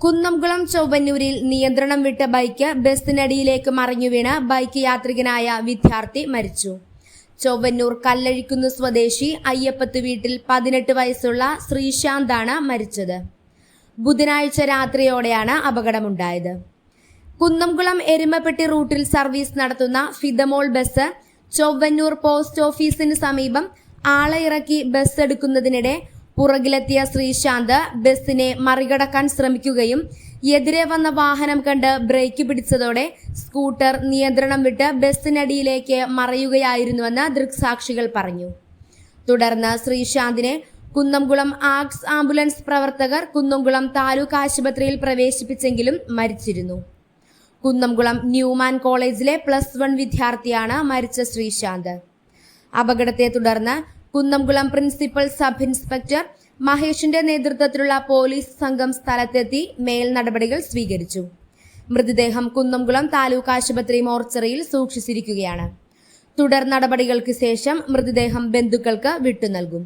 കുന്നംകുളം ചൊവ്വന്നൂരിൽ നിയന്ത്രണം വിട്ട ബൈക്ക് ബസ്സിനടിയിലേക്ക് മറിഞ്ഞു വീണ് ബൈക്ക് യാത്രികനായ വിദ്യാർത്ഥി മരിച്ചു. ചൊവ്വന്നൂർ കല്ലഴിക്കുന്ന് സ്വദേശി അയ്യപ്പത്ത് വീട്ടിൽ പതിനെട്ട് വയസ്സുള്ള ശ്രീശാന്താണ് മരിച്ചത്. ബുധനാഴ്ച രാത്രിയോടെയാണ് അപകടമുണ്ടായത്. കുന്നംകുളം എരുമപ്പെട്ടി റൂട്ടിൽ സർവീസ് നടത്തുന്ന ഫിദമോൾ ബസ് ചൊവ്വന്നൂർ പോസ്റ്റ് ഓഫീസിന് സമീപം ആളെ ഇറക്കി ബസ് എടുക്കുന്നതിനിടെ പുറകിലെത്തിയ ശ്രീശാന്ത് ബസിനെ മറികടക്കാൻ ശ്രമിക്കുകയും എതിരെ വന്ന വാഹനം കണ്ട് ബ്രേക്ക് പിടിച്ചതോടെ സ്കൂട്ടർ നിയന്ത്രണം വിട്ട് ബസ്സിനടിയിലേക്ക് മറയുകയായിരുന്നുവെന്ന് ദൃക്സാക്ഷികൾ പറഞ്ഞു. തുടർന്ന് ശ്രീശാന്തിനെ കുന്നംകുളം ആക്സ് ആംബുലൻസ് പ്രവർത്തകർ കുന്നംകുളം താലൂക്ക് ആശുപത്രിയിൽ പ്രവേശിപ്പിച്ചെങ്കിലും മരിച്ചിരുന്നു. കുന്നംകുളം ന്യൂമാൻ കോളേജിലെ പ്ലസ് വൺ വിദ്യാർത്ഥിയാണ് മരിച്ച ശ്രീശാന്ത് അപകടത്തെ തുടർന്ന് കുന്നംകുളം പ്രിൻസിപ്പൽ സബ് ഇൻസ്പെക്ടർ മഹേഷിന്റെ നേതൃത്വത്തിലുള്ള പോലീസ് സംഘം സ്ഥലത്തെത്തി മേൽ നടപടികൾ സ്വീകരിച്ചു. മൃതദേഹം കുന്നംകുളം താലൂക്ക് ആശുപത്രി മോർച്ചറിയിൽ സൂക്ഷിച്ചിരിക്കുകയാണ്. തുടർ നടപടികൾക്ക് ശേഷം മൃതദേഹം ബന്ധുക്കൾക്ക് വിട്ടു നൽകും.